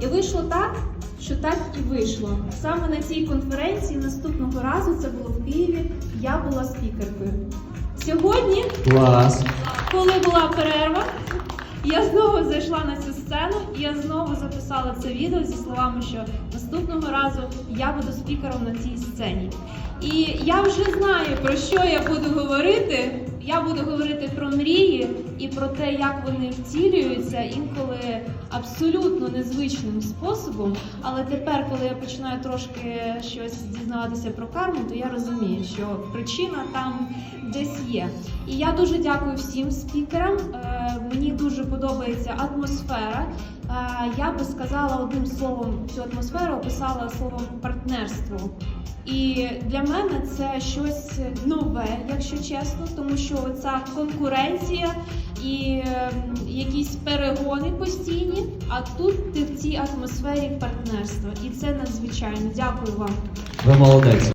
І вийшло так, що так і вийшло. Саме на цій конференції наступного разу це було в Києві. Я була спікеркою. Сьогодні Клас. коли була перерва, я знову зайшла на цю сцену і я знову записала це відео зі словами, що наступного разу я буду спікером на цій сцені. І я вже знаю, про що я буду говорити. Я буду говорити про мрії і про те, як вони втілюються інколи абсолютно незвичним способом. Але тепер, коли я починаю трошки щось дізнаватися про карму, то я розумію, що причина там десь є. І я дуже дякую всім спікерам. Е, Мені дуже подобається атмосфера. Е, Я би сказала одним словом цю атмосферу описала словом партнерство. І для мене це щось нове, якщо чесно, тому що ця конкуренція і е, якісь перегони постійні. А тут ти в цій атмосфері партнерства, і це надзвичайно. Дякую вам. Ви молодець.